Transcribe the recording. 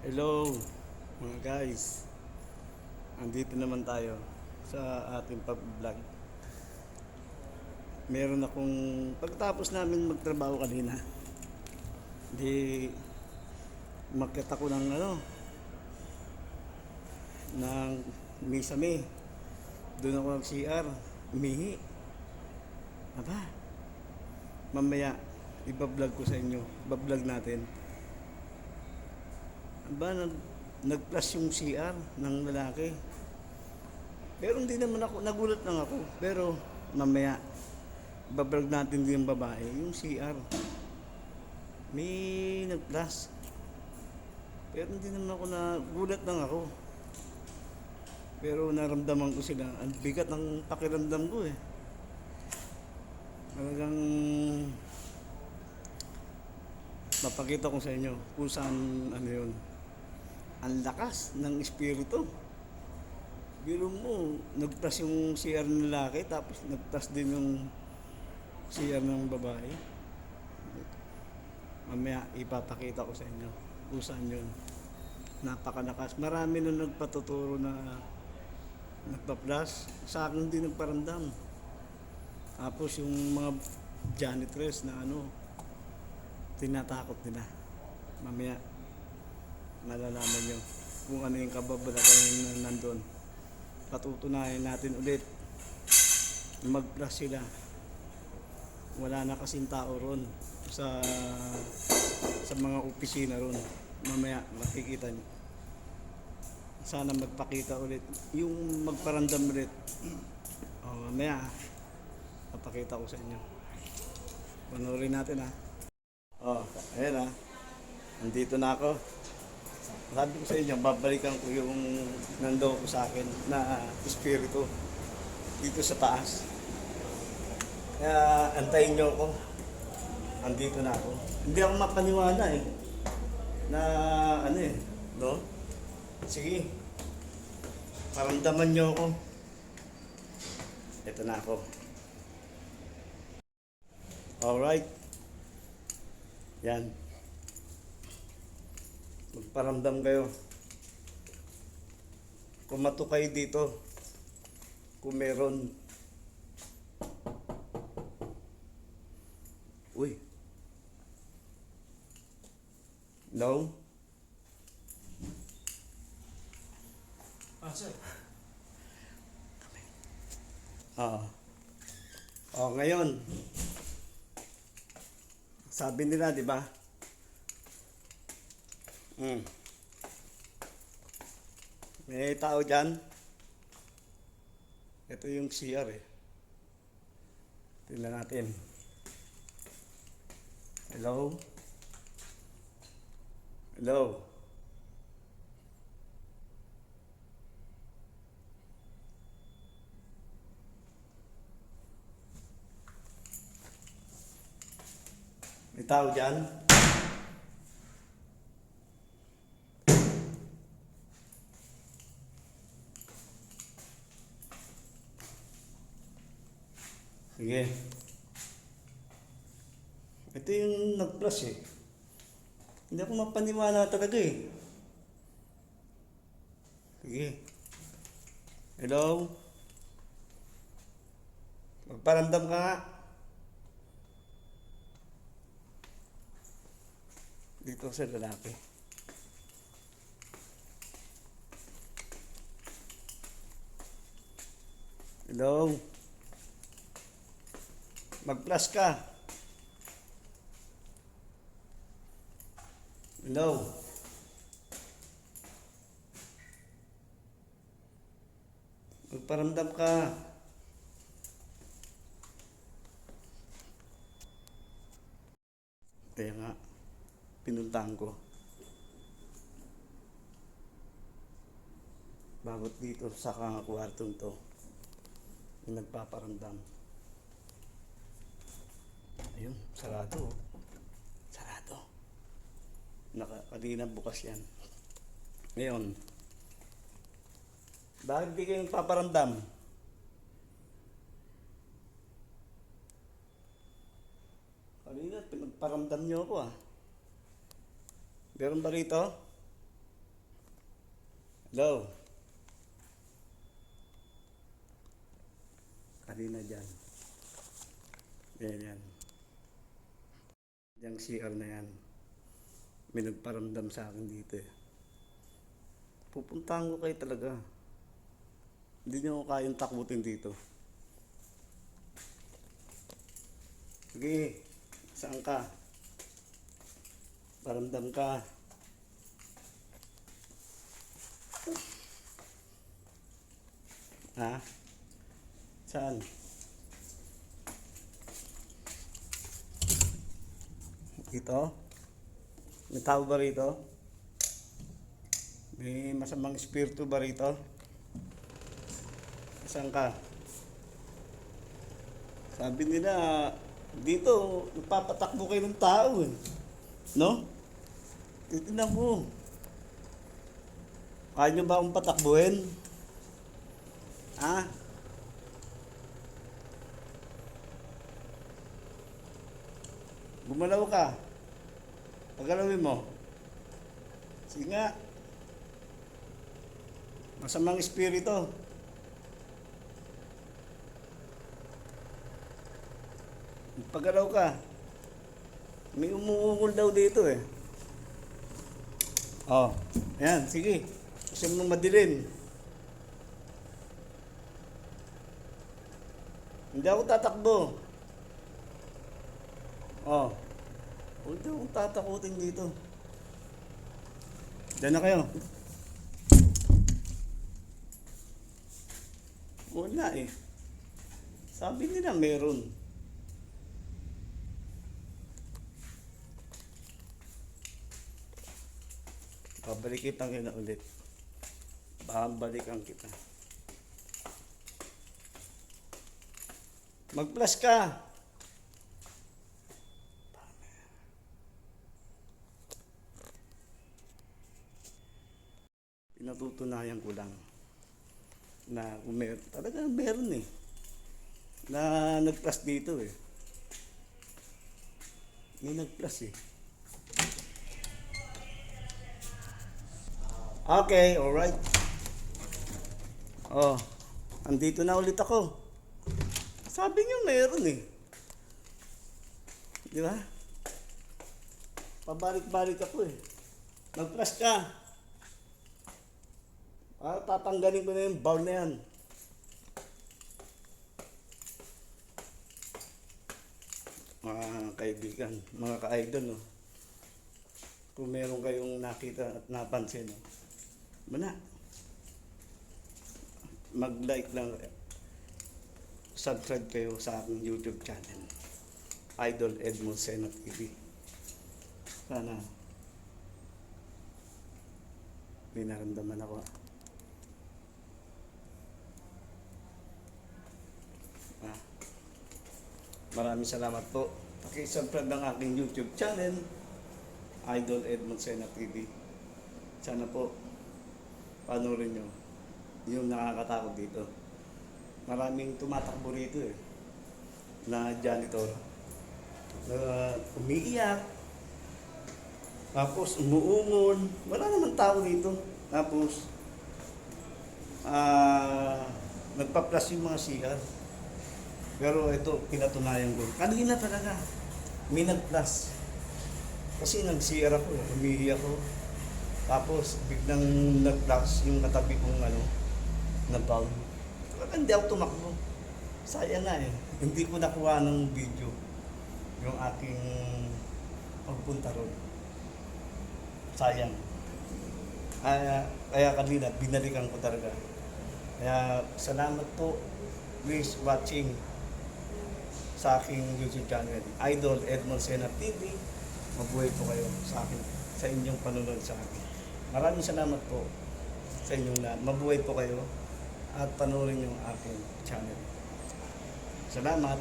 Hello mga guys. Andito naman tayo sa ating pag-vlog. Meron akong pagkatapos namin magtrabaho kanina Di Makita ko ng ano ng misame. Doon ako ng CR Umihi. Aba Mamaya Iba-vlog ko sa inyo Iba-vlog natin ba nag nag-plus yung CR ng lalaki. Pero hindi naman ako, nagulat lang ako. Pero mamaya, babrag natin din yung babae, yung CR. May nag-plus. Pero hindi naman ako nagulat lang ako. Pero naramdaman ko sila, ang bigat ng pakiramdam ko eh. Talagang mapakita ko sa inyo kung saan ano yun ang lakas ng espiritu. Biro mo, nagtas yung CR ng lalaki, tapos nagtas din yung CR ng babae. Mamaya ipapakita ko sa inyo kung saan yun. Napakalakas. Marami na nagpatuturo na nagpa-plus. Sa akin din nagparamdam. Tapos yung mga janitress na ano, tinatakot nila. Mamaya malalaman nyo kung ano yung kababalaghan na nandun. Patutunayan natin ulit mag-plus sila. Wala na kasing tao ron sa sa mga opisina ron. Mamaya makikita nyo. Sana magpakita ulit. Yung magparandam ulit. O, mamaya papakita ko sa inyo. Panoorin natin ha. Oh, ayan ha. Nandito na ako sabi ko sa inyo, babalikan ko yung nando ko sa akin na espiritu dito sa taas. Kaya antayin nyo ako. Andito na ako. Hindi ako mapaniwala eh. Na ano eh, no? Sige. Paramdaman nyo ako. Ito na ako. Alright. Yan magparamdam kayo. Kumato kayo dito. Kung meron. Uy. No? Ah, sir. Oo. Oh, ngayon. Sabi nila, di ba? Hmm. May tao dyan. Ito yung CR eh. Tingnan natin. Hello? Hello? May tao dyan? Sige. Ito yung nag-plus eh. Hindi ako mapaniwala talaga eh. Sige. Hello? Magparamdam ka nga. Dito sa lalaki. Hello? Mag-plus ka. Hello? Magparamdam ka. Kaya nga, pinuntahan ko. Bagot dito sa kwartong to, nagpaparamdam. Ayun, sarado. oh. Sarado. Naka, kanina bukas yan. Ngayon, bakit di kayo paparamdam? Kanina, pinagparamdam niyo ako ah. Meron ba rito? Hello. Kanina dyan. Yan, yan. Yung CR na yan. May nagparamdam sa akin dito eh. Pupuntahan ko kayo talaga. Hindi ako kayang takutin dito. Sige, saan ka? Paramdam ka. Ha? Saan? Ito? May tao ba rito? May masamang espiritu ba rito? Saan ka? Sabi nila, dito, nagpapatakbo kayo ng tao eh. No? Titignan mo. Kaya nyo ba akong patakbuhin? Ha? Gumalaw ka. Pagalawin mo. Sige nga. Masamang espiritu. Pagalaw ka. May umuungol daw dito eh. Oh, ayan, sige. Gusto mo madilim. Hindi ako tatakbo. Oh. Huwag daw akong tatakutin dito. Diyan na kayo. Wala eh. Sabi nila meron. Babalikitan kita ulit. Babalikan kita. Mag-plus ka. Pinatutunayan ko lang na meron, talaga meron eh. Na nag-plus dito eh. May nag-plus eh. Okay, alright. Oh, andito na ulit ako. Sabi niyo meron eh. Di ba? Pabalik-balik ako eh. Mag-flash ka. Ah, tatanggalin ko na yung bowl na yan. Mga kaibigan, mga ka-idol, no? Kung meron kayong nakita at napansin, no? Mana. Mag-like lang. Subscribe kayo sa aking YouTube channel. Idol Edmond Sena TV. Sana may naramdaman ako. Maraming salamat po. Pakisubscribe ng aking YouTube channel. Idol Edmond Sena TV. Sana po panoorin nyo yung nakakatakot dito. Maraming tumatakbo rito eh na janitor na umiiyak tapos umuungol wala naman tao dito tapos ah nagpa-plus yung mga CR pero ito pinatunayan ko kanina talaga may nag-plus kasi nag-CR ako umiiyak ako tapos biglang nag-flash yung katabi kong ano, na bag. Hindi ako tumakbo. Sayang nga eh. Hindi ko nakuha ng video yung aking pagpunta ron. Sayang. Kaya, kaya kanina, binalikan ko talaga. Kaya salamat po. Please watching sa aking YouTube channel. Idol Edmond Sena TV. Mabuhay po kayo sa akin, sa inyong panonood sa akin. Maraming salamat po sa inyong lahat. Mabuhay po kayo at panoorin yung aking channel. Salamat.